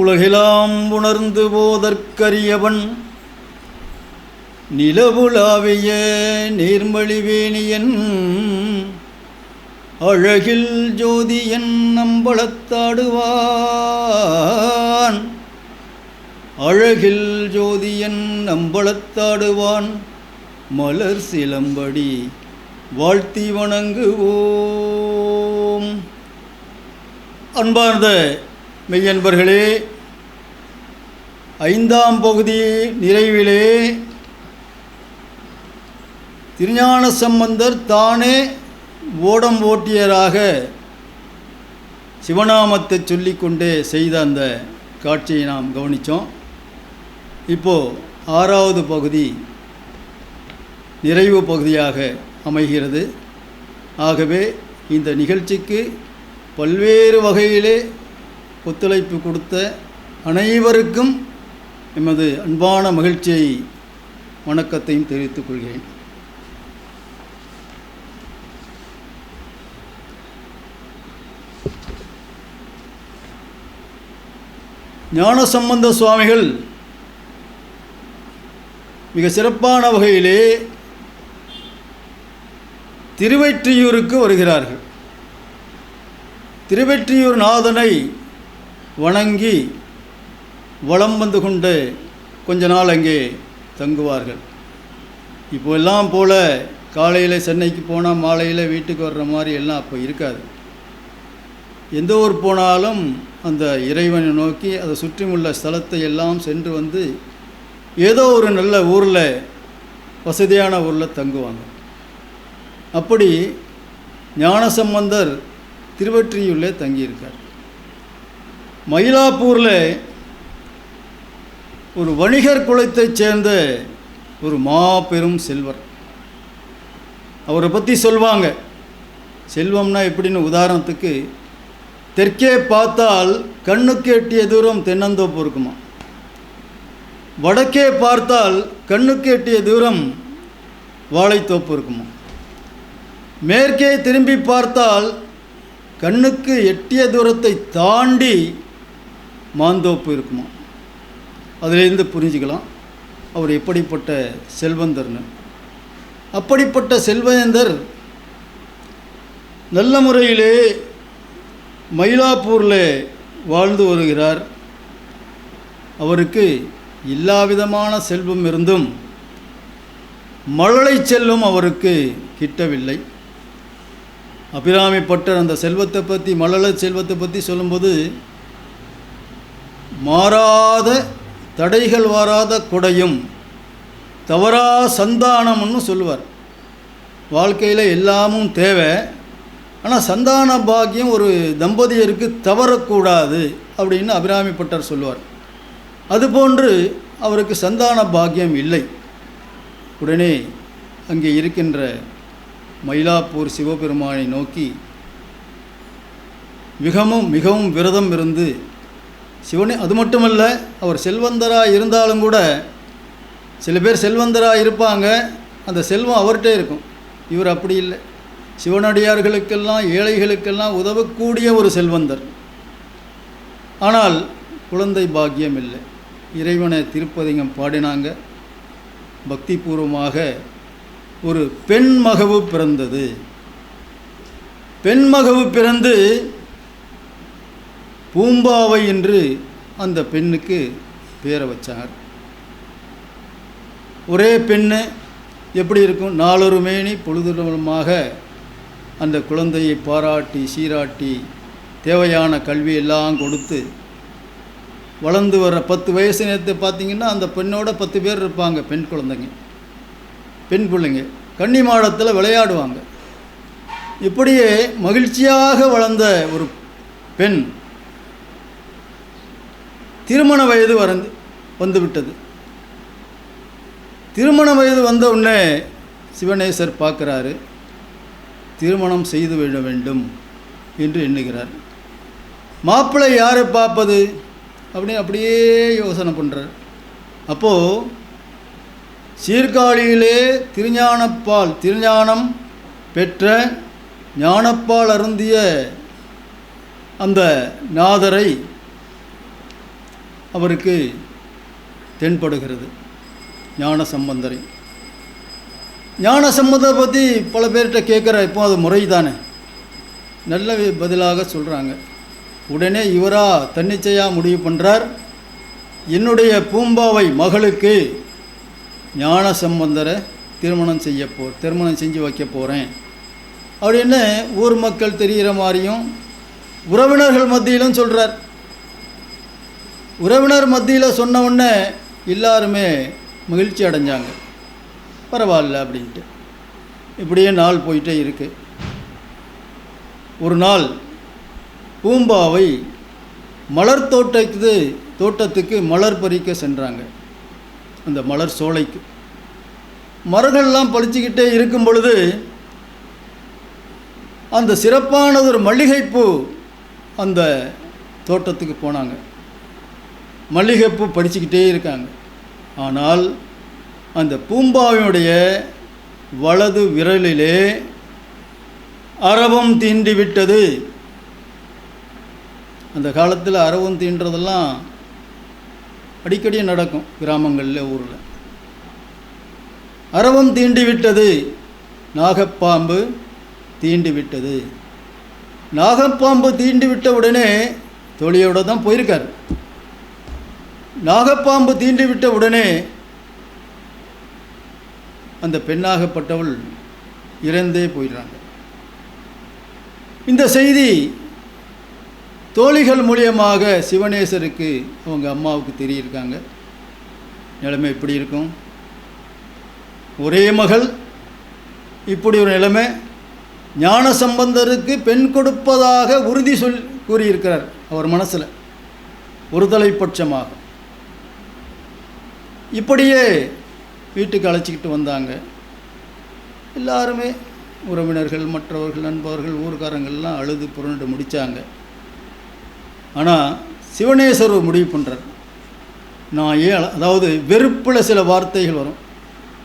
உலகெலாம் உணர்ந்து போதற்கரியவன் நிலவுலாவிய நீர்மழிவேணியன் அழகில் ஜோதியன் நம்பளத்தாடுவான் அழகில் ஜோதியன் நம்பளத்தாடுவான் மலர் சிலம்படி வாழ்த்தி வணங்குவோம். அன்பார்ந்த மெய்யன்பர்களே ஐந்தாம் பகுதி நிறைவிலே திருஞான சம்பந்தர் தானே ஓடம் ஓட்டியராக சிவநாமத்தை சொல்லிக்கொண்டே செய்த அந்த காட்சியை நாம் கவனித்தோம் இப்போது ஆறாவது பகுதி நிறைவு பகுதியாக அமைகிறது. ஆகவே இந்த நிகழ்ச்சிக்கு பல்வேறு வகையிலே ஒத்துழைப்பு கொடுத்த அனைவருக்கும் எமது அன்பான மகிழ்ச்சியை வணக்கத்தையும் தெரிவித்துக் கொள்கிறேன். ஞானசம்பந்த சுவாமிகள் மிக சிறப்பான வகையிலே திருவெற்றியூருக்கு வருகிறார்கள். திருவெற்றியூர் நாதனை வணங்கி வலம் வந்து கொண்டு கொஞ்ச நாள் அங்கே தங்குவார்கள். இப்போ எல்லாம் போல் காலையில் சென்னைக்கு போனால் மாலையில் வீட்டுக்கு வர்ற மாதிரி எல்லாம் அப்போ இருக்காது. எந்த ஊர் போனாலும் அந்த இறைவனை நோக்கி அதை சுற்றியுள்ள ஸ்தலத்தை எல்லாம் சென்று வந்து ஏதோ ஒரு நல்ல ஊரில் வசதியான ஊரில் தங்குவாங்க. அப்படி ஞானசம்பந்தர் திருவற்றியூரில் தங்கியிருக்கார். மயிலாப்பூரில் ஒரு வணிகர் குலத்தைச் சேர்ந்த ஒரு மாபெரும் செல்வர். அவரை பற்றி சொல்வாங்க. செல்வம்னா எப்படின்னு உதாரணத்துக்கு தெற்கே பார்த்தால் கண்ணுக்கு எட்டிய தூரம் தென்னந்தோப்பு இருக்குமா வடக்கே பார்த்தால் கண்ணுக்கு எட்டிய தூரம் வாழைத்தோப்பு இருக்குமா மேற்கே திரும்பி பார்த்தால் கண்ணுக்கு எட்டிய தூரத்தை தாண்டி மாந்தோப்பு இருக்குமா? அதிலேருந்து புரிஞ்சுக்கலாம். அவர் எப்படிப்பட்ட செல்வந்தர்னு. அப்படிப்பட்ட செல்வந்தர் நல்ல முறையிலே மயிலாப்பூரில் வாழ்ந்து வருகிறார். அவருக்கு எல்லா விதமான செல்வம் இருந்தும் மழலை செல்வம் அவருக்கு கிட்டவில்லை. அபிராமிப்பட்டர் அந்த செல்வத்தை பற்றி மழலை செல்வத்தை பற்றி சொல்லும்போது மாறாத தடைகள் வாராத கொடையும் தவறா சந்தானம்னு சொல்லுவார். வாழ்க்கையில் எல்லாமும் தேவை. ஆனால் சந்தான பாக்கியம் ஒரு தம்பதியருக்கு தவறக்கூடாது அப்படின்னு அபிராமிப்பட்டர் சொல்லுவார். அதுபோன்று அவருக்கு சந்தான பாக்கியம் இல்லை. உடனே அங்கே இருக்கின்ற மயிலாப்பூர் சிவபெருமானை நோக்கி மிகவும் மிகவும் விரதம் இருந்து சிவனே அது மட்டுமல்ல அவர் செல்வந்தராக இருந்தாலும் கூட சில பேர் செல்வந்தராக இருப்பாங்க. அந்த செல்வம் அவர்கிட்ட இருக்கும். இவர் அப்படி இல்லை. சிவனடியார்களுக்கெல்லாம் ஏழைகளுக்கெல்லாம் உதவக்கூடிய ஒரு செல்வந்தர். ஆனால் குழந்தை பாக்கியம் இல்லை. இறைவனை திருப்பதிகம் பாடினாங்க. பக்திபூர்வமாக ஒரு பெண் மகவு பிறந்தது. பெண் மகவு பிறந்து பூம்பாவை என்று அந்த பெண்ணுக்கு பேரை வச்சார். ஒரே பெண்ணு எப்படி இருக்கும்? நாலொரு மேனி பொழுதுமாக அந்த குழந்தையை பாராட்டி சீராட்டி தேவையான கல்வி எல்லாம் கொடுத்து வளர்ந்து வர பத்து வயசு நேரத்தை பார்த்தீங்கன்னா அந்த பெண்ணோட பத்து பேர் இருப்பாங்க பெண் குழந்தைங்க பெண் பிள்ளைங்க. கன்னி மாடத்தில் விளையாடுவாங்க. இப்படியே மகிழ்ச்சியாக வளர்ந்த ஒரு பெண் திருமண வயது வரந்து வந்துவிட்டது. திருமண வயது வந்த உடனே சிவனேசர் பார்க்குறாரு திருமணம் செய்து விட வேண்டும் என்று எண்ணுகிறார். மாப்பிள்ளை யாரை பார்ப்பது? அப்படின்னு அப்படியே யோசனை பண்ணுறார் அப்போது சீர்காழியிலே திருஞானப்பால் திருஞானம் பெற்ற ஞானப்பால் அருந்திய அந்த நாதரை அவருக்கு தென்படுகிறது. ஞான சம்பந்தரை ஞான சம்பந்தரை பற்றி பல பேர்கிட்ட கேட்குற இப்போ அது முறை தானே நல்ல பதிலாக சொல்கிறாங்க உடனே இவராக தன்னிச்சையாக முடிவு பண்ணுறார் என்னுடைய பூம்பாவை மகளுக்கு ஞான சம்பந்தரை திருமணம் செய்ய போ திருமணம் செஞ்சு வைக்க போகிறேன் அப்படின்னு ஊர் மக்கள் தெரிகிற மாதிரியும் உறவினர்கள் மத்தியிலும் சொல்கிறார் உறவினர் மத்தியில் சொன்ன உடனே எல்லாருமே மகிழ்ச்சி அடைஞ்சாங்க. பரவாயில்ல அப்படின்ட்டு. இப்படியே நாள் போயிட்டே இருக்கு. ஒரு நாள் பூம்பாவை மலர் தோட்டத்துக்கு தோட்டத்துக்கு மலர் பறிக்க சென்றாங்க. அந்த மலர் சோலைக்கு. மரங்கள்லாம் பறிச்சுக்கிட்டே இருக்கும் பொழுது அந்த சிறப்பானது ஒரு மல்லிகைப்பூ அந்த தோட்டத்துக்கு போனாங்க. மல்லிகைப்பூ படிச்சுக்கிட்டே இருக்காங்க. ஆனால் அந்த பூம்பாவினுடைய வலது விரலிலே அரவம் தீண்டி விட்டது அந்த காலத்தில் அரவம் தீண்டுறதெல்லாம் அடிக்கடி நடக்கும் கிராமங்களில் ஊரில். அரவம் தீண்டி விட்டது நாகப்பாம்பு தீண்டி விட்டது நாகப்பாம்பு தீண்டி விட்ட உடனே தொழியோடு தான் போயிருக்கார். நாகப்பாம்பு தீண்டிவிட்ட உடனே அந்த பெண்ணாகப்பட்டவள் இறந்தே போயிடுறாங்க. இந்த செய்தி தோழிகள் மூலியமாக சிவனேசருக்கு அவங்க அம்மாவுக்கு தெரியிருக்காங்க. நிலைமை எப்படி இருக்கும்? ஒரே மகள் இப்படி ஒரு நிலைமை. ஞான சம்பந்தருக்கு பெண் கொடுப்பதாக உறுதி சொல் கூறியிருக்கிறார் அவர் மனசில். ஒருதலைப்பட்சமாக இப்படியே வீட்டுக்கு அழைச்சிக்கிட்டு வந்தாங்க. எல்லாருமே உறவினர்கள் மற்றவர்கள் நண்பர்கள் ஊர்க்காரங்கள்லாம் அழுது புரண்டு முடித்தாங்க ஆனால் சிவனேஸ்வர் முடிவு பண்ணுறார் நான் ஏன் அதாவது வெறுப்பில் சில வார்த்தைகள் வரும்.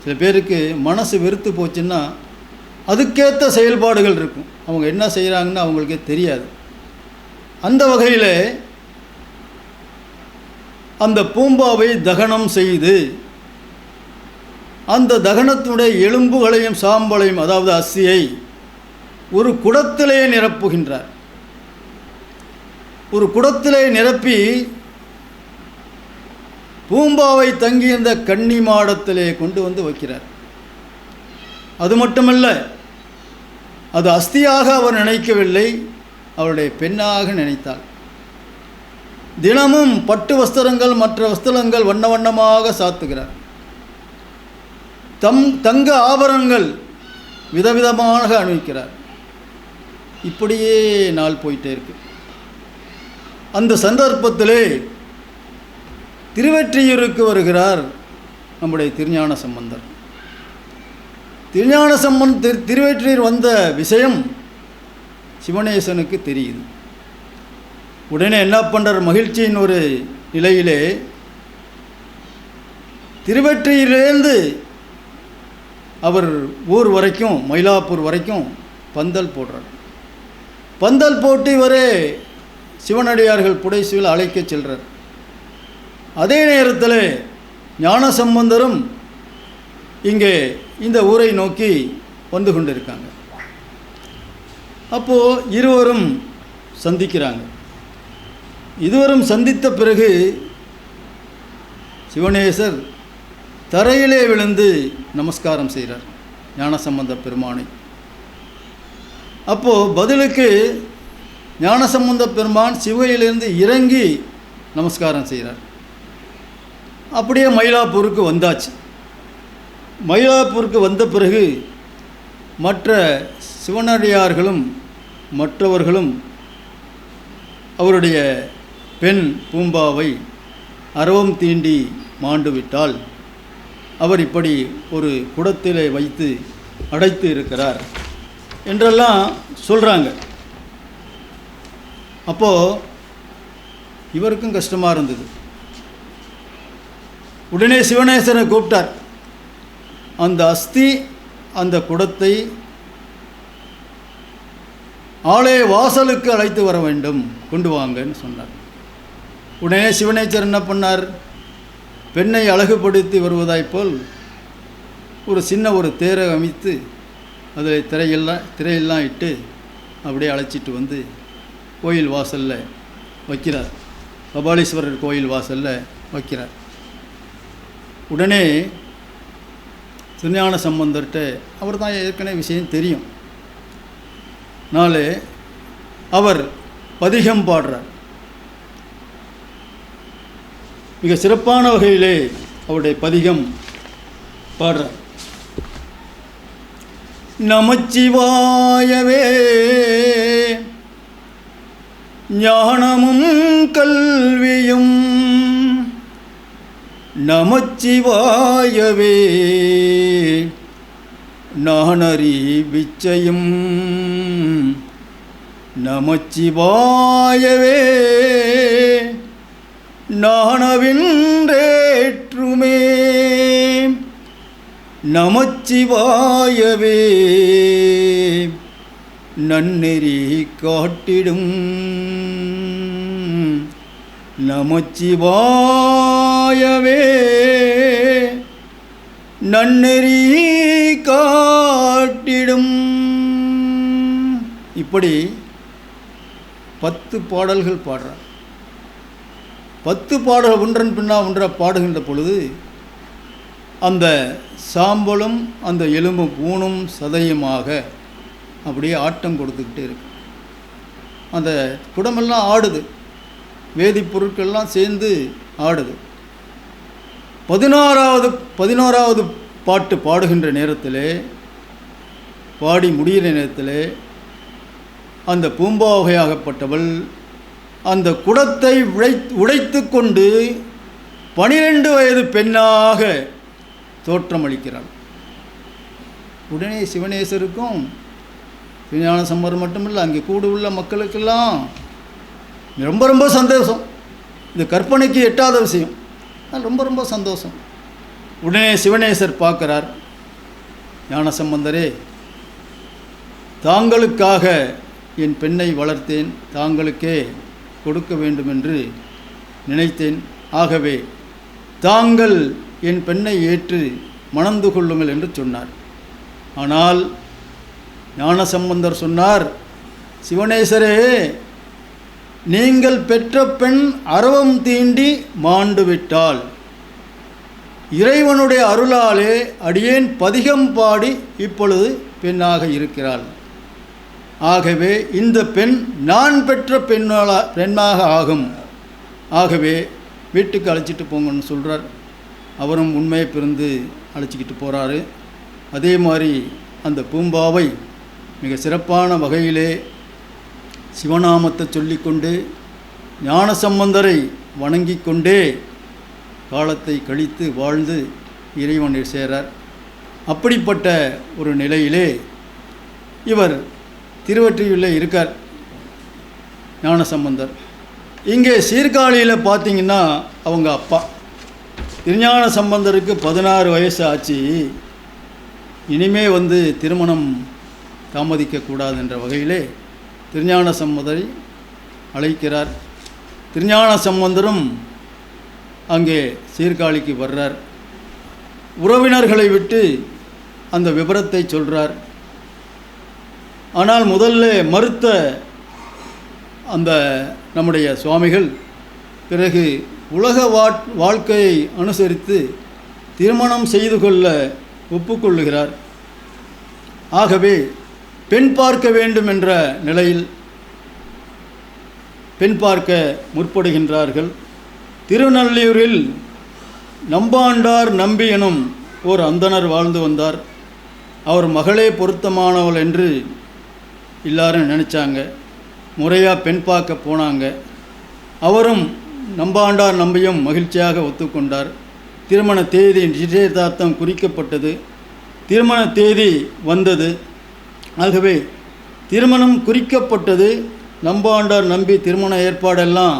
சில பேருக்கு மனசு வெறுத்து போச்சுன்னா அதுக்கேற்ற செயல்பாடுகள் இருக்கும். அவங்க என்ன செய்கிறாங்கன்னு அவங்களுக்கே தெரியாது. அந்த வகையில் அந்த பூம்பாவை தகனம் செய்து அந்த தகனத்தினுடைய எலும்புகளையும் சாம்பலையும் அதாவது அஸ்தியை ஒரு குடத்திலே நிரப்புகின்றார். ஒரு குடத்திலே நிரப்பி பூம்பாவை தங்கியிருந்த கன்னி மாடத்திலே கொண்டு வந்து வைக்கிறார். அது மட்டுமல்ல அது அஸ்தியாக அவர் நினைக்கவில்லை அவருடைய பெண்ணாக நினைத்தாள். தினமும் பட்டு வஸ்திரங்கள் மற்ற வஸ்திரங்கள் வண்ண வண்ணமாக சாத்துகிறார். தம் தங்க ஆபரணங்கள் விதவிதமாக அணிவிக்கிறார். இப்படியே நாள் போயிட்டே இருக்கு. அந்த சந்தர்ப்பத்திலே திருவெற்றியூருக்கு வருகிறார் நம்முடைய திருஞான சம்பந்தர். திருஞான சம்பந்த திரு திருவெற்றியூர் வந்த விஷயம் சிவனேசனுக்கு தெரியுது. உடனே என்ன பண்ணுறார் மகிழ்ச்சியின் ஒரு நிலையிலே திருவெற்றியிலேருந்து அவர் ஊர் வரைக்கும் மயிலாப்பூர் வரைக்கும் பந்தல் போடுறார். பந்தல் போட்டு இவரே சிவனடியார்கள் புடைசியில் அழைக்க செல்கிறார் அதே நேரத்தில் ஞானசம்பந்தரும் இங்கே இந்த ஊரை நோக்கி வந்து கொண்டிருக்காங்க. அப்போது இருவரும் சந்திக்கிறாங்க. இருவரும் சந்தித்த பிறகு சிவனேசர் தரையிலே விழுந்து நமஸ்காரம் செய்கிறார் ஞானசம்பந்த பெருமானை. அப்போது பதிலுக்கு ஞானசம்பந்த பெருமான் சிவகையிலிருந்து இறங்கி நமஸ்காரம் செய்கிறார். அப்படியே மயிலாப்பூருக்கு வந்தாச்சு. மயிலாப்பூருக்கு வந்த பிறகு மற்ற சிவனடியார்களும் மற்றவர்களும் அவருடைய பெண் பூம்பாவை அரவம் தீண்டி மாண்டுவிட்டால் அவர் இப்படி ஒரு குடத்திலே வைத்து அடைத்து இருக்கிறார் என்றெல்லாம் சொல்கிறாங்க அப்போது இவருக்கும் கஷ்டமாக இருந்தது. உடனே சிவனேசனை கூப்பிட்டார். அந்த அஸ்தி அந்த குடத்தை ஆலய வாசலுக்கு அழைத்து வர வேண்டும். கொண்டு வாங்கன்னு சொன்னார். உடனே சிவனேச்சர் என்ன பண்ணார்? பெண்ணை அழகுபடுத்தி வருவதாய் போல் ஒரு சின்ன ஒரு தேரை அமைத்து அதில் திரையெல்லாம் திரையெல்லாம் இட்டு அப்படியே அழைச்சிட்டு வந்து கோயில் வாசலில் வைக்கிறார். கபாலீஸ்வரர் கோயில் வாசலில் வைக்கிறார். உடனே திருஞான சம்பந்தர்கிட்ட அவர் தான் ஏற்கனவே விஷயம் தெரியும். நாலு அவர் பதிகம் பாடுறார். மிக சிறப்பான வகையிலே அவருடைய பதிகம் பாடுறார். நமச்சிவாயவே ஞானமும் கல்வியும் நமச்சிவாயவே நானறி விச்சையும் நமச்சிவாயவே. நாணவின்றேற்றுமே நமச்சிவாயவே. நன்னெறி காட்டிடும். நமச்சிவாயவே. நன்னெறி காட்டிடும். இப்படி பத்து பாடல்கள் பாடுறார். பத்து பாடல் ஒன்றன் பின்னா ஒன்றாக பாடுகின்ற பொழுது அந்த சாம்பலும் அந்த எலும்பு பூணும் சதையுமாக அப்படியே ஆட்டம் கொடுத்துக்கிட்டே இருக்கு. அந்த குடமெல்லாம் ஆடுது. வேதிப்பொருட்கள்லாம் சேர்ந்து ஆடுது. பதினாறாவது பதினோராவது பாட்டு பாடுகின்ற நேரத்தில் பாடி முடிகிற நேரத்தில் அந்த பூம்பாவகையாகப்பட்டவள் அந்த குடத்தை உடை உடைத்து கொண்டு பனிரெண்டு வயது பெண்ணாக தோற்றமளிக்கிறாள். உடனே சிவனேசருக்கும் விஞ்ஞான சம்மர் மட்டுமில்லை அங்கே கூடு உள்ள மக்களுக்கெல்லாம் ரொம்ப ரொம்ப சந்தோஷம். இது கற்பனைக்கு எட்டாத விஷயம். ரொம்ப ரொம்ப சந்தோஷம். உடனே சிவனேசர் பார்க்குறார் ஞானசம்பந்தரே தாங்களுக்காக என் பெண்ணை வளர்த்தேன் தாங்களுக்கே கொடுக்க வேண்டும் என்று நினைத்தேன். ஆகவே தாங்கள் என் பெண்ணை ஏற்று மணந்து கொள்ளுங்கள் என்று சொன்னார். ஆனால் ஞானசம்பந்தர் சொன்னார் சிவனேசரே நீங்கள் பெற்ற பெண் அரவம் தீண்டி மாண்டுவிட்டால் இறைவனுடைய அருளாலே அடியேன் பதிகம் பாடி இப்பொழுது பெண்ணாக இருக்கிறாள். ஆகவே இந்த பெண் நான் பெற்ற பெண்ணாளா பெண்ணாக ஆகும். ஆகவே வீட்டுக்கு அழைச்சிட்டு போங்கன்னு சொல்கிறார் அவரும் உண்மையை பிறந்து அழைச்சிக்கிட்டு போகிறாரு அதே மாதிரி அந்த பூம்பாவை மிக சிறப்பான வகையிலே சிவநாமத்தை சொல்லிக்கொண்டு ஞானசம்பந்தரை வணங்கி கொண்டே காலத்தை கழித்து வாழ்ந்து இறைவனை சேரார். அப்படிப்பட்ட ஒரு நிலையிலே இவர் திருவற்றியூரில் இருக்கார் ஞானசம்பந்தர். இங்கே சீர்காழியில் பார்த்தீங்கன்னா அவங்க அப்பா. திருஞான சம்பந்தருக்கு பதினாறு வயசு ஆச்சு. இனிமே வந்து திருமணம் தாமதிக்கக்கூடாது என்ற வகையிலே திருஞான சம்பந்தரை அழைக்கிறார். திருஞான சம்பந்தரும் அங்கே சீர்காழிக்கு வர்றார். உறவினர்களை விட்டு அந்த விபரத்தை சொல்கிறார் ஆனால் முதல்ல மறுத்த அந்த நம்முடைய சுவாமிகள் பிறகு உலக வாட் வாழ்க்கையை அனுசரித்து திருமணம் செய்து கொள்ள ஒப்புக்கொள்ளுகிறார். ஆகவே பெண் பார்க்க வேண்டும் என்ற நிலையில் பெண் பார்க்க முற்படுகின்றார்கள். திருநள்ளியூரில் நம்பாண்டார் நம்பி எனும் ஓர் அந்தணர் வாழ்ந்து வந்தார். அவர் மகளே பொருத்தமானவள் என்று எல்லாரும் நினச்சாங்க. முறையாக பெண் பார்க்க போனாங்க. அவரும் நம்பாண்டார் நம்பியும் மகிழ்ச்சியாக ஒத்துக்கொண்டார். திருமண தேதி நிச்சயதார்த்தம் குறிக்கப்பட்டது. திருமண தேதி வந்தது. ஆகவே திருமணம் குறிக்கப்பட்டது நம்பாண்டார் நம்பி திருமண ஏற்பாடெல்லாம்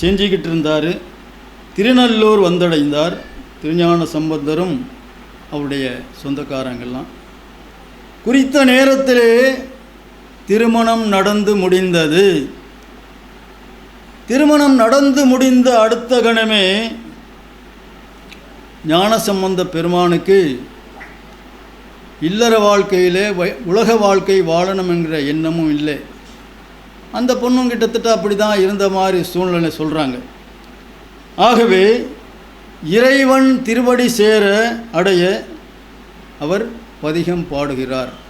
செஞ்சுக்கிட்டு இருந்தார். திருநல்லூர் வந்தடைந்தார். திருஞான சம்பந்தரும் அவருடைய சொந்தக்காரங்கெல்லாம் குறித்த நேரத்திலே திருமணம் நடந்து முடிந்தது. திருமணம் நடந்து முடிந்த அடுத்த கணமே ஞானசம்பந்த பெருமானுக்கு இல்லற வாழ்க்கையிலே வை- உலக வாழ்க்கை வாழணும் என்கிற எண்ணமும் இல்லை. அந்த பொண்ணும் கிட்டத்தட்ட அப்படி தான் இருந்த மாதிரி சூழ்நிலை சொல்கிறாங்க ஆகவே இறைவன் திருவடி சேர அடைய அவர் பதிகம் பாடுகிறார்.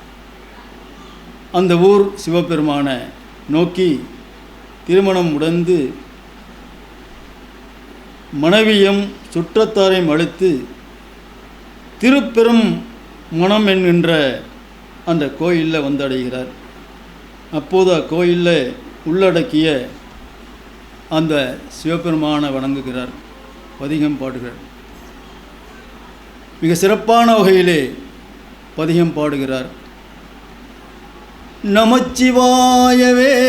அந்த ஊர் சிவபெருமானை நோக்கி திருமணம் உடந்து மனைவியும் சுற்றத்தாரையும் அழைத்து திருப்பெரும் மணம் என்கின்ற அந்த கோயிலில் வந்தடைகிறார். அப்போது அக்கோயிலில் உள்ளடக்கிய அந்த சிவபெருமானை வணங்குகிறார். பதிகம் பாடுகிறார். மிக சிறப்பான வகையிலே பதிகம் பாடுகிறார். நமச்சிவாயவே.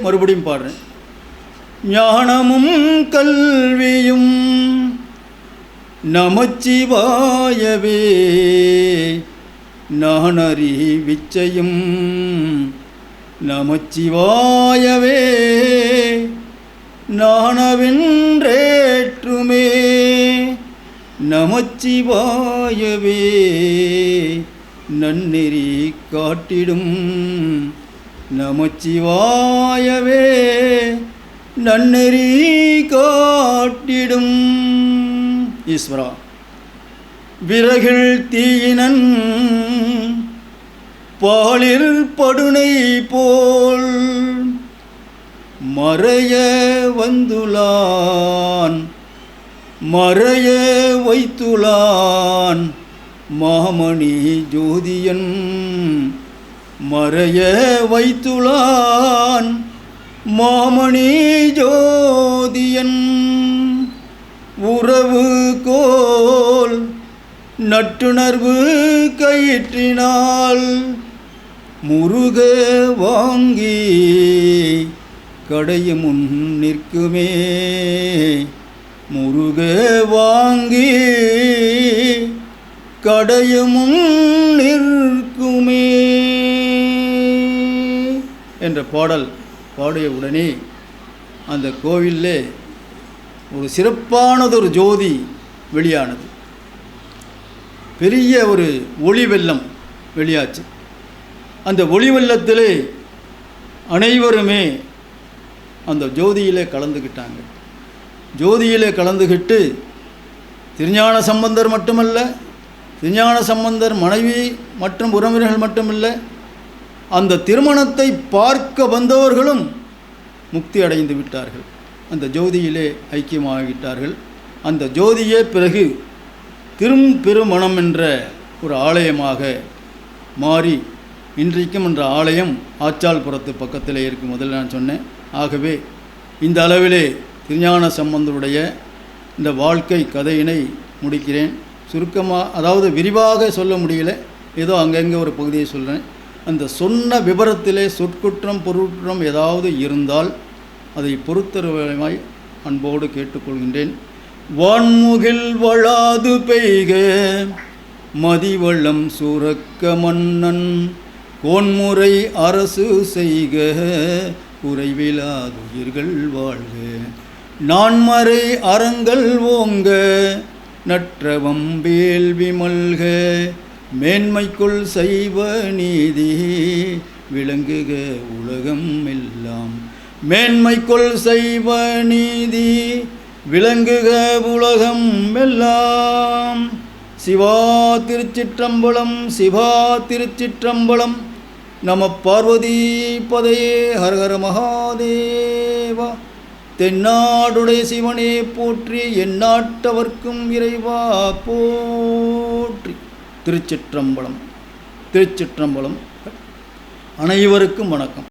மறுபடியும் பாடுறேன். ஞானமும் கல்வியும் நமச்சிவாயவே. நானறி விச்சையும் நமச்சிவாயவே. நானவென்றேற்றுமே நமச்சிவாயவே. நன்னெறி காட்டிடும். நமச்சிவாயவே நன்னெறி காட்டிடும். ஈஸ்வரா விறகில் தீயினன் பாலில் படுனை போல் மறைய வந்துலான் மறைய வைத்துலான் மாமணி ஜோதியன் மறைய வைத்துளான் மாமணி ஜோதியன். உறவு கோல் நட்டுணர்வு கயிற்றினால் முருக வாங்கி கடைய முன் நிற்குமே. முருக வாங்கி கடையமும் நிற்குமே என்ற பாடல் பாடிய உடனே அந்த கோவிலில் ஒரு சிறப்பானதொரு ஜோதி வெளியானது. பெரிய ஒரு ஒளி வெள்ளம் வெளியாச்சு. அந்த ஒளி வெள்ளத்திலே அனைவருமே அந்த ஜோதியிலே கலந்துக்கிட்டாங்க ஜோதியிலே கலந்துக்கிட்டு திருஞான சம்பந்தர் மட்டுமல்ல திருஞான சம்பந்தர் மனைவி மற்றும் உறவினர்கள் மட்டுமில்லை அந்த திருமணத்தை பார்க்க வந்தவர்களும் முக்தி அடைந்து விட்டார்கள். அந்த ஜோதியிலே ஐக்கியமாகிவிட்டார்கள். அந்த ஜோதியே பிறகு திரும் பெருமணம் என்ற ஒரு ஆலயமாக மாறி இன்றைக்கும் என்ற ஆலயம் ஆச்சால்புரத்து பக்கத்தில் இருக்கும் முதல்ல நான் சொன்னேன். ஆகவே இந்த அளவிலே திருஞான சம்பந்தருடைய இந்த வாழ்க்கை கதையினை முடிக்கிறேன். சுருக்கமாக அதாவது விரிவாக சொல்ல முடியல. ஏதோ அங்கங்கே ஒரு பகுதியை சொல்கிறேன் அந்த சொன்ன விபரத்திலே சொற்குற்றம் பொருட்குற்றம் ஏதாவது இருந்தால் அதை பொறுத்தருவாய் அன்போடு கேட்டுக்கொள்கின்றேன். வான்முகில் வளாது பெய்க மதிவளம் சுரக்க மன்னன் கோன்முறை அரசு செய்க குறைவிலாதுயிர்கள் வாழ்க. நான்மறை அறங்கள் ஓங்க நற்றவம் வேள்வி மல்க மேன்மைக்குள் செய்வ நீதி விளங்குக உலகம் எல்லாம். மேன்மைக்குள் செய்வ நீதி விளங்குக உலகம் எல்லாம். சிவா திருச்சிற்றம்பலம் சிவா திருச்சிற்றம்பலம் நம பார்வதி பதையே ஹரஹர மகாதேவா. தென்னாடுடைய சிவனே போற்றி எந்நாட்டவர்க்கும் இறைவா போற்றி. திருச்சிற்றம்பலம் திருச்சிற்றம்பலம். அனைவருக்கும் வணக்கம்.